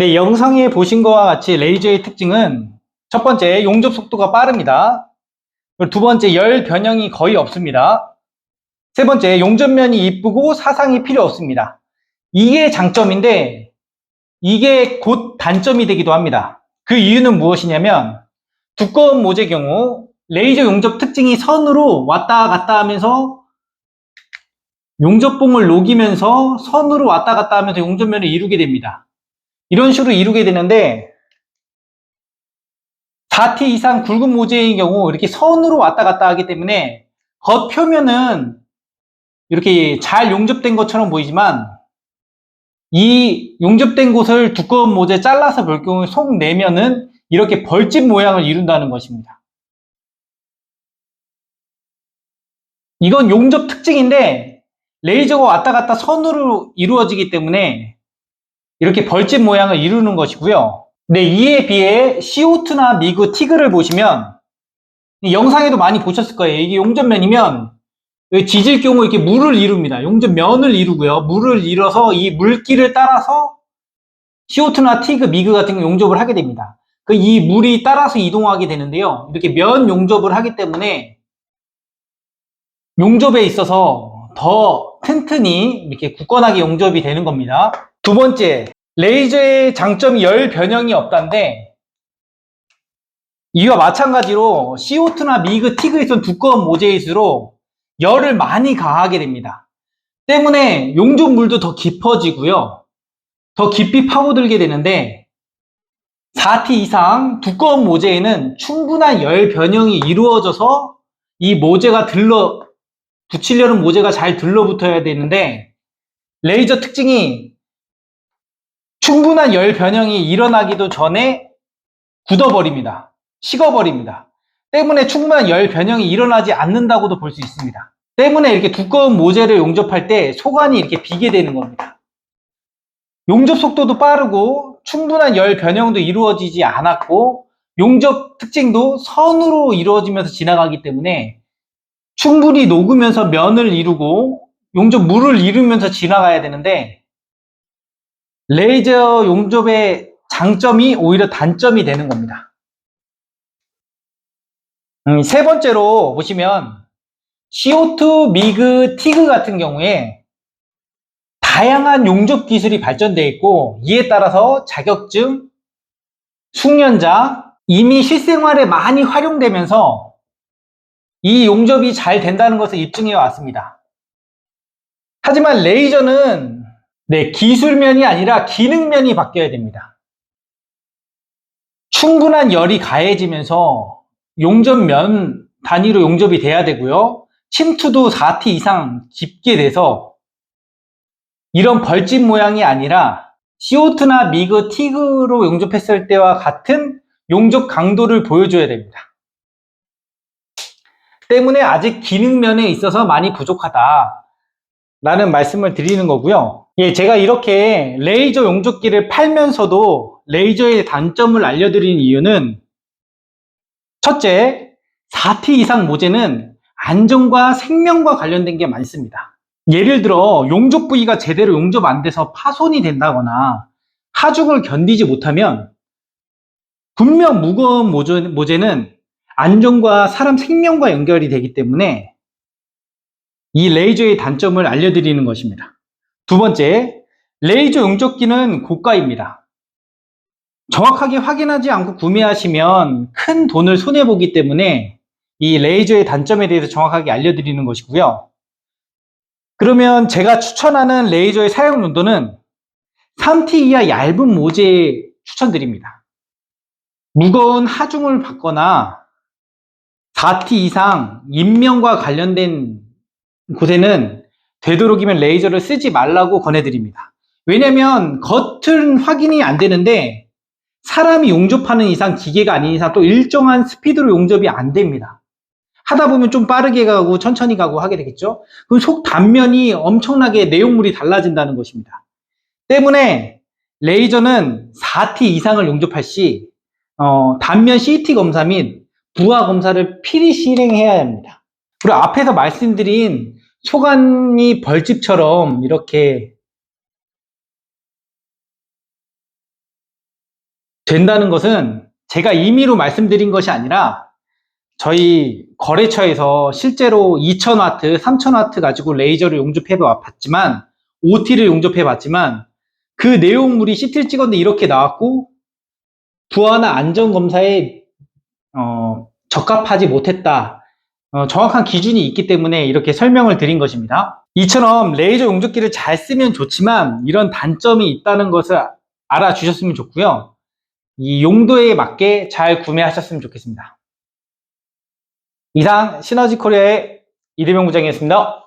네, 영상에 보신 것과 같이 레이저의 특징은 첫 번째, 용접 속도가 빠릅니다. 두 번째, 열 변형이 거의 없습니다. 세 번째, 용접면이 이쁘고 사상이 필요 없습니다. 이게 장점인데, 이게 곧 단점이 되기도 합니다. 그 이유는 무엇이냐면, 두꺼운 모재 경우, 레이저 용접 특징이 선으로 왔다 갔다 하면서 용접봉을 녹이면서 선으로 왔다 갔다 하면서 용접면을 이루게 됩니다. 이런 식으로 이루게 되는데 4T 이상 굵은 모재의 경우 이렇게 선으로 왔다 갔다 하기 때문에 겉표면은 이렇게 잘 용접된 것처럼 보이지만 이 용접된 곳을 두꺼운 모재 잘라서 볼 경우 속 내면은 이렇게 벌집 모양을 이룬다는 것입니다. 이건 용접 특징인데 레이저가 왔다 갔다 선으로 이루어지기 때문에 이렇게 벌집 모양을 이루는 것이고요. 네, 이에 비해 CO2나 미그, 티그를 보시면 이 영상에도 많이 보셨을 거예요. 이게 용접면이면 지질 경우 이렇게 물을 이룹니다. 용접면을 이루고요. 물을 이뤄서 이 물기를 따라서 CO2나 티그, 미그 같은 거 용접을 하게 됩니다. 그 이 물이 따라서 이동하게 되는데요. 이렇게 면 용접을 하기 때문에 용접에 있어서 더 튼튼히 이렇게 굳건하게 용접이 되는 겁니다. 두 번째, 레이저의 장점이 열 변형이 없다는데 이와 마찬가지로 CO2나 미그, 티그에선 두꺼운 모재일수록 열을 많이 가하게 됩니다. 때문에 용접물도 더 깊어지고요. 더 깊이 파고들게 되는데 4T 이상 두꺼운 모재에는 충분한 열 변형이 이루어져서 이 모재가 들러 붙이려는 모재가 잘 들러붙어야 되는데 레이저 특징이 충분한 열 변형이 일어나기도 전에 굳어버립니다. 식어버립니다. 때문에 충분한 열 변형이 일어나지 않는다고도 볼 수 있습니다. 때문에 이렇게 두꺼운 모재를 용접할 때 소관이 이렇게 비게 되는 겁니다. 용접 속도도 빠르고 충분한 열 변형도 이루어지지 않았고 용접 특징도 선으로 이루어지면서 지나가기 때문에 충분히 녹으면서 면을 이루고 용접 물을 이루면서 지나가야 되는데 레이저 용접의 장점이 오히려 단점이 되는 겁니다. 음, 세 번째로 보시면 CO2, 미그, 티그 같은 경우에 다양한 용접 기술이 발전되어 있고 이에 따라서 자격증, 숙련자 이미 실생활에 많이 활용되면서 이 용접이 잘 된다는 것을 입증해 왔습니다. 하지만 레이저는 네, 기술면이 아니라 기능면이 바뀌어야 됩니다. 충분한 열이 가해지면서 용접면 단위로 용접이 돼야 되고요. 침투도 4T 이상 깊게 돼서 이런 벌집 모양이 아니라 CO2나 미그, 티그로 용접했을 때와 같은 용접 강도를 보여줘야 됩니다. 때문에 아직 기능면에 있어서 많이 부족하다. 라는 말씀을 드리는 거고요. 예, 제가 이렇게 레이저 용접기를 팔면서도 레이저의 단점을 알려드리는 이유는 첫째, 4T 이상 모재는 안전과 생명과 관련된 게 많습니다. 예를 들어 용접 부위가 제대로 용접 안 돼서 파손이 된다거나 하중을 견디지 못하면 분명 무거운 모재, 모재는 안전과 사람 생명과 연결이 되기 때문에 이 레이저의 단점을 알려드리는 것입니다. 두 번째, 레이저 용접기는 고가입니다. 정확하게 확인하지 않고 구매하시면 큰 돈을 손해보기 때문에 이 레이저의 단점에 대해서 정확하게 알려드리는 것이고요. 그러면 제가 추천하는 레이저의 사용 용도는 3T 이하 얇은 모재 추천드립니다. 무거운 하중을 받거나 4T 이상 인명과 관련된 곳에는 되도록이면 레이저를 쓰지 말라고 권해드립니다. 왜냐면 겉은 확인이 안 되는데 사람이 용접하는 이상 기계가 아닌 이상 또 일정한 스피드로 용접이 안 됩니다. 하다 보면 좀 빠르게 가고 천천히 가고 하게 되겠죠. 그럼 속 단면이 엄청나게 내용물이 달라진다는 것입니다. 때문에 레이저는 4T 이상을 용접할 시 어, 단면 CT 검사 및 부하 검사를 필히 실행해야 합니다. 그리고 앞에서 말씀드린 소관이 벌집처럼 이렇게 된다는 것은 제가 임의로 말씀드린 것이 아니라 저희 거래처에서 실제로 2000와트, 3000와트 가지고 레이저를 용접해 봤지만 OT를 용접해 봤지만 그 내용물이 CT를 찍었는데 이렇게 나왔고 부하나 안전 검사에 어, 적합하지 못했다. 어, 정확한 기준이 있기 때문에 이렇게 설명을 드린 것입니다. 이처럼 레이저 용접기를 잘 쓰면 좋지만 이런 단점이 있다는 것을 알아주셨으면 좋고요. 이 용도에 맞게 잘 구매하셨으면 좋겠습니다. 이상 시너지 코리아의 이대명 부장이었습니다.